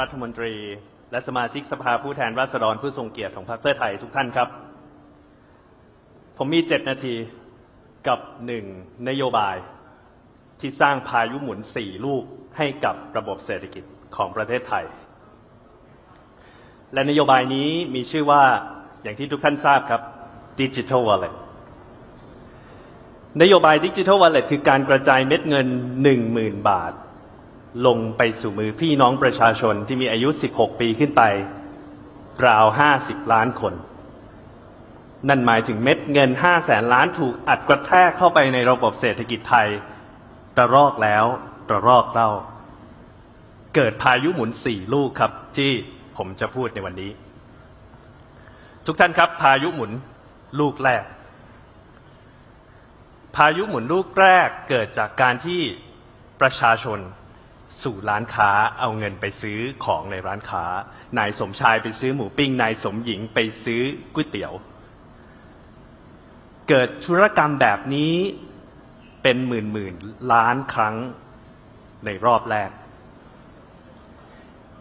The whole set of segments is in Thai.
รัฐมนตรี และสมาชิกสภาผู้แทนราษฎรผู้ทรงเกียรติของพรรคเพื่อไทยทุกท่านครับ ผมมีเจ็ดนาทีกับหนึ่งนโยบายที่สร้างพายุหมุนสี่ลูกให้กับระบบเศรษฐกิจของประเทศไทย และนโยบายนี้มีชื่อว่าอย่างที่ทุกท่านทราบครับ Digital Wallet นโยบาย Digital Wallet คือการกระจายเม็ดเงิน 10,000 บาท ลงไปสู่มือพี่น้องประชาชนที่มีอายุ 16 ปีขึ้นไป ราว 50 ล้านคน นั่นหมายถึงเม็ดเงิน 5 แสนล้านถูกอัดกระแทกเข้าไปในระบบเศรษฐกิจไทยระรอกแล้วระรอกเล่า เกิดพายุหมุน4ลูกครับ ที่ผมจะพูดในวันนี้ ทุกท่านครับ พายุหมุนลูกแรก พายุหมุนลูกแรกเกิดจากการที่ประชาชน สู่ร้านค้าเอาเงินไปซื้อของในร้านค้า นายสมชายไปซื้อหมูปิ้ง นายสมหญิงไปซื้อก๋วยเตี๋ยว เกิดธุรกรรมแบบนี้เป็นหมื่นหมื่นล้านครั้งในรอบแรก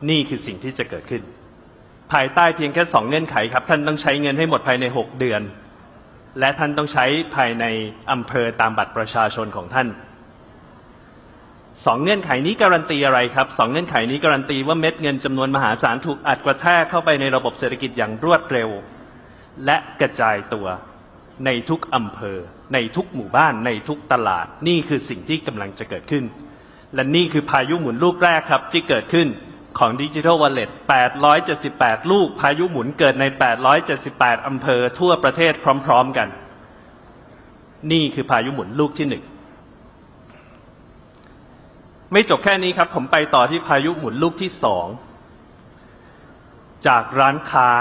นี่คือสิ่งที่จะเกิดขึ้น ภายใต้เพียงแค่สองเงื่อนไขครับ ท่านต้องใช้เงินให้หมดภายในหกเดือน และท่านต้องใช้ภายในอำเภอตามบัตรประชาชนของท่าน สองเงื่อนไขนี้การันตีอะไรครับสองเงื่อนไขนี้การันตีว่าเม็ดเงินจำนวนมหาศาลถูกอัดกระแทกเข้าไปในระบบเศรษฐกิจอย่างรวดเร็ว และกระจายตัวในทุกอำเภอ ในทุกหมู่บ้าน ในทุกตลาด นี่คือสิ่งที่กำลังจะเกิดขึ้น และนี่คือพายุหมุนลูกแรกครับที่เกิดขึ้นของดิจิทัลวอลเล็ต878 ลูกพายุหมุนเกิดใน 878 อำเภอทั่วประเทศพร้อม ๆกัน นี่คือพายุหมุนลูกที่หนึ่ง ไม่จบแค่นี้ครับ ผมไปต่อที่พายุหมุนลูกที่สองจากร้านค้า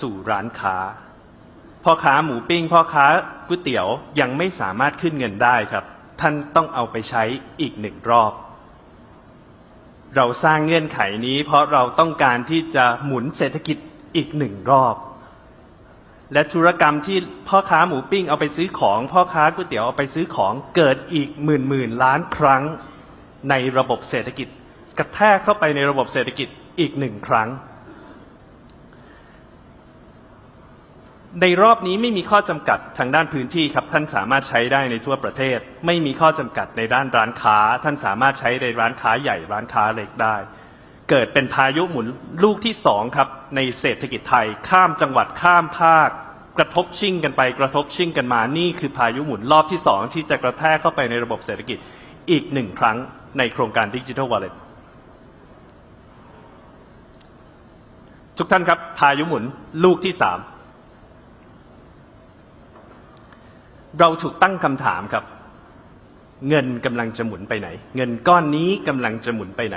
สู่ร้านค้า พ่อค้าหมูปิ้ง พ่อค้าก๋วยเตี๋ยวยังไม่สามารถขึ้นเงินได้ครับ ท่านต้องเอาไปใช้อีกหนึ่งรอบ เราสร้างเงื่อนไขนี้ เพราะเราต้องการที่จะหมุนเศรษฐกิจอีกหนึ่งรอบ และธุรกรรมที่พ่อค้าหมูปิ้งเอาไปซื้อของ พ่อค้าก๋วยเตี๋ยวเอาไปซื้อของเกิดอีกหมื่นหมื่นล้านครั้ง ในระบบเศรษฐกิจ กระแทกเข้าไปในระบบเศรษฐกิจอีกหนึ่งครั้ง ในรอบนี้ไม่มีข้อจำกัดทางด้านพื้นที่ครับ ท่านสามารถใช้ได้ในทั่วประเทศ ไม่มีข้อจำกัดในด้านร้านค้า ท่านสามารถใช้ในร้านค้าใหญ่ร้านค้าเล็กได้ เกิดเป็นพายุหมุนลูกที่สองครับ ในเศรษฐกิจไทย ข้ามจังหวัดข้ามภาคกระทบชิ่งกันไปกระทบชิ่งกันมานี่คือพายุหมุนรอบที่สองที่จะกระแทกเข้าไปในระบบเศรษฐกิจอีกหนึ่งครั้ง ในโครงการดิจิทัลวอลเล็ตทุกท่านครับ พายุหมุนลูกที่สามเราถูกตั้งคำถามครับ เงินกำลังจะหมุนไปไหน เงินก้อนนี้กำลังจะหมุนไปไหน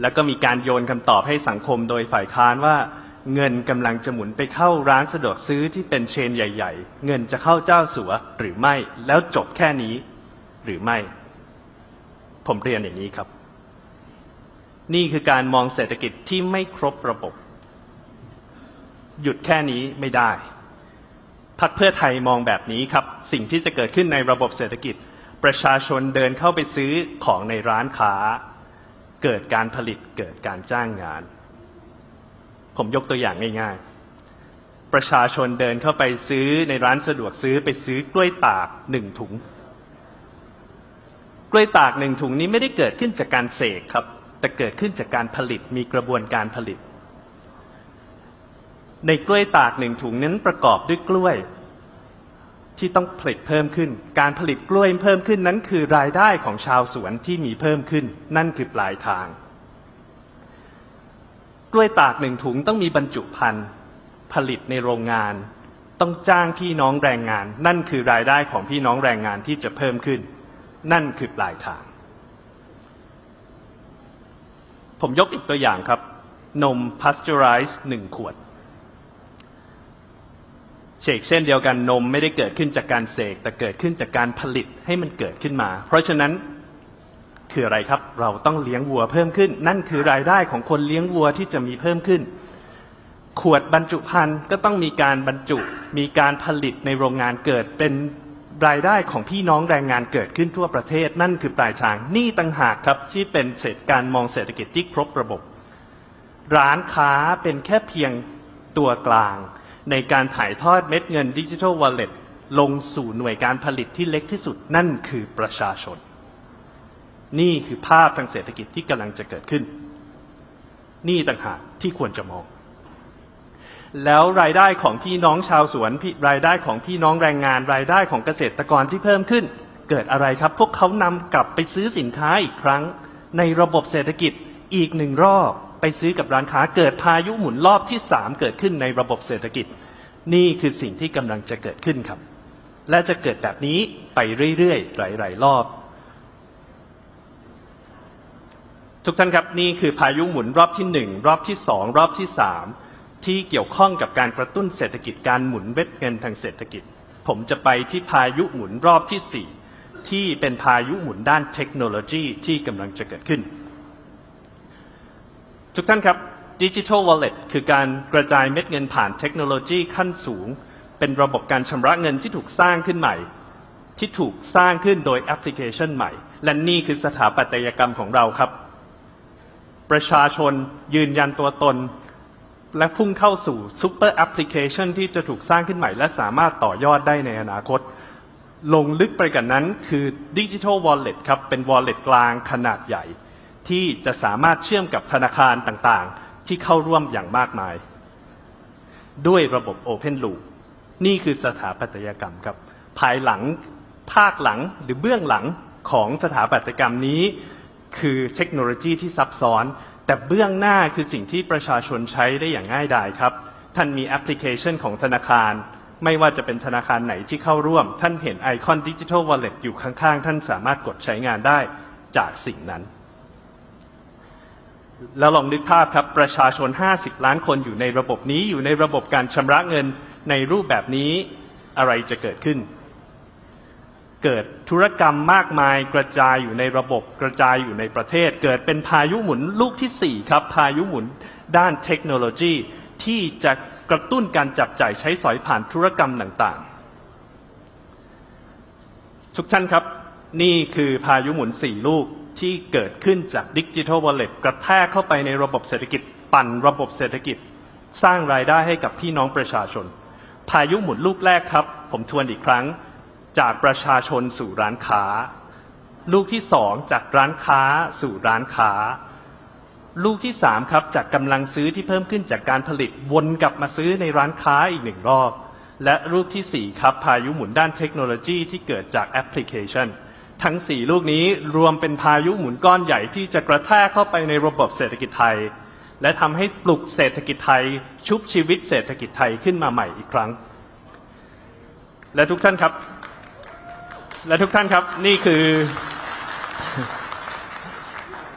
แล้วก็มีการโยนคำตอบให้สังคมโดยฝ่ายค้านว่า เงินกำลังจะหมุนไปเข้าร้านสะดวกซื้อที่เป็นเชนใหญ่ ๆ เงินจะเข้าเจ้าสัวหรือไม่แล้วจบแค่นี้หรือไม่ ผมเรียนอย่างนี้ครับ นี่คือการมองเศรษฐกิจที่ไม่ครบระบบ หยุดแค่นี้ไม่ได้พักเพื่อไทยมองแบบนี้ครับ สิ่งที่จะเกิดขึ้นในระบบเศรษฐกิจ ประชาชนเดินเข้าไปซื้อของในร้านค้า เกิดการผลิตเกิดการจ้างงาน ผมยกตัวอย่างง่ายๆ ประชาชนเดินเข้าไปซื้อในร้านสะดวกซื้อไปซื้อกล้วยตากหนึ่งถุง กล้วยตากหนึ่งถุงนี้ไม่ได้เกิดขึ้นจากการเสกครับ แต่เกิดขึ้นจากการผลิตมีกระบวนการผลิต ในกล้วยตากหนึ่งถุงนั้นประกอบด้วยกล้วย ที่ต้องผลิตเพิ่มขึ้น การผลิตกล้วยเพิ่มขึ้นนั้นคือรายได้ของชาวสวนที่มีเพิ่มขึ้น นั่นคือปลายทาง กล้วยตากหนึ่งถุงต้องมีบรรจุภัณฑ์ผลิตในโรงงาน ต้องจ้างพี่น้องแรงงาน นั่นคือรายได้ของพี่น้องแรงงานที่จะเพิ่มขึ้น นั่นคือปลายทาง ผมยกอีกตัวอย่างครับ นมพาสเจอไรส์หนึ่งขวดเชกเช่นเดียวกันนมไม่ได้เกิดขึ้นจากการเสกแต่เกิดขึ้นจากการผลิตให้มันเกิดขึ้นมา เพราะฉะนั้นคืออะไรครับ เราต้องเลี้ยงวัวเพิ่มขึ้น นั่นคือรายได้ของคนเลี้ยงวัวที่จะมีเพิ่มขึ้น ขวดบรรจุภัณฑ์ก็ต้องมีการบรรจุ มีการผลิตในโรงงานเกิดเป็น รายได้ของพี่น้องแรงงานเกิดขึ้นทั่วประเทศ นั่นคือปลายทางนี่ต่างหากครับที่เป็นเศรษฐการมองเศรษฐกิจที่ครบระบบ ร้านค้าเป็นแค่เพียงตัวกลาง ในการถ่ายทอดเม็ดเงินดิจิทัลวอลเล็ตลงสู่หน่วยการผลิตที่เล็กที่สุดนั่นคือประชาชน นี่คือภาพทางเศรษฐกิจที่กำลังจะเกิดขึ้น นี่ต่างหากที่ควรจะมอง แล้วรายได้ของพี่น้องชาวสวนพี่รายได้ของพี่น้องแรงงาน รายได้ของเกษตรกรที่เพิ่มขึ้น เกิดอะไรครับ พวกเขานำกลับไปซื้อสินค้าอีกครั้ง ในระบบเศรษฐกิจอีกหนึ่งรอบไปซื้อกับร้านค้าเกิดพายุหมุนรอบที่สามเกิดขึ้นในระบบเศรษฐกิจ นี่คือสิ่งที่กำลังจะเกิดขึ้นครับ และจะเกิดแบบนี้ไปเรื่อยๆ หลาย ๆ รอบ ทุกท่านครับนี่คือพายุหมุนรอบที่หนึ่งรอบที่สองรอบที่สาม ที่เกี่ยวข้องกับการกระตุ้นเศรษฐกิจการหมุนเวทเงินทางเศรษฐกิจ ผมจะไปที่พายุหมุนรอบที่สี่ที่เป็นพายุหมุนด้านเทคโนโลยีที่กำลังจะเกิดขึ้น ทุกท่านครับดิจิทัลวอลเล็ตคือการกระจายเม็ดเงินผ่านเทคโนโลยีขั้นสูง เป็นระบบการชำระเงินที่ถูกสร้างขึ้นใหม่ ที่ถูกสร้างขึ้นโดยแอปพลิเคชันใหม่ และนี่คือสถาปัตยกรรมของเราครับ ประชาชนยืนยันตัวตน และพุ่งเข้าสู่ซูเปอร์แอปพลิเคชันที่จะถูกสร้างขึ้นใหม่ และสามารถต่อยอดได้ในอนาคต ลงลึกไปกันนั้นคือดิจิทัลวอลเล็ตครับ เป็นวอลเล็ตกลางขนาดใหญ่ ที่จะสามารถเชื่อมกับธนาคารต่างๆ ที่เข้าร่วมอย่างมากมาย ด้วยระบบ Open Loop นี่คือสถาปัตยกรรมครับ ภายหลังภาคหลังหรือเบื้องหลังของสถาปัตยกรรมนี้ คือเทคโนโลยีที่ซับซ้อน แต่เบื้องหน้าคือสิ่งที่ประชาชนใช้ได้อย่างง่ายดายครับ ท่านมีแอปพลิเคชันของธนาคาร ไม่ว่าจะเป็นธนาคารไหนที่เข้าร่วม ท่านเห็นไอคอนดิจิทัลวอลเล็ตอยู่ข้างๆ ท่านสามารถกดใช้งานได้จากสิ่งนั้น แล้วลองนึกภาพครับ ประชาชน 50 ล้านคนอยู่ในระบบนี้อยู่ในระบบการชำระเงินในรูปแบบนี้อะไรจะเกิดขึ้น เกิดธุรกรรมมากมายกระจายอยู่ในระบบกระจายอยู่ในประเทศ เกิดเป็นพายุหมุนลูกที่ 4 ครับ พายุหมุนด้านเทคโนโลยี ที่จะกระตุ้นการจับจ่ายใช้สอยผ่านธุรกรรมต่างๆ ทุกท่านครับ นี่คือพายุหมุน 4 ลูกที่เกิดขึ้นจากดิจิทัลวอลเล็ตกระแทกเข้าไปในระบบเศรษฐกิจ ปั่นระบบเศรษฐกิจ สร้างรายได้ให้กับพี่น้องประชาชน พายุหมุนลูกแรกครับ ผมทวนอีกครั้ง จากประชาชนสู่ร้านค้า ลูกที่สองจากร้านค้าสู่ร้านค้า ลูกที่สามครับจากกำลังซื้อที่เพิ่มขึ้นจากการผลิตวนกลับมาซื้อในร้านค้าอีกหนึ่งรอบ และลูกที่สี่ครับพายุหมุนด้านเทคโนโลยีที่เกิดจากแอปพลิเคชัน ทั้งสี่ลูกนี้รวมเป็นพายุหมุนก้อนใหญ่ที่จะกระแทกเข้าไปในระบบเศรษฐกิจไทย และทำให้ปลุกเศรษฐกิจไทย ชุบชีวิตเศรษฐกิจไทยขึ้นมาใหม่อีกครั้ง และทุกท่านครับ และทุกท่านครับนี่คือ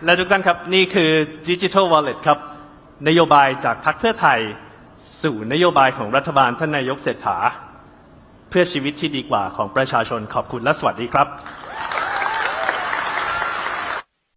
และทุกท่านครับนี่คือดิจิทัลวอลเล็ตครับ นโยบายจากพรรคเพื่อไทย สู่นโยบายของรัฐบาลท่านนายกเศรษฐา เพื่อชีวิตที่ดีกว่าของประชาชนขอบคุณและสวัสดีครับ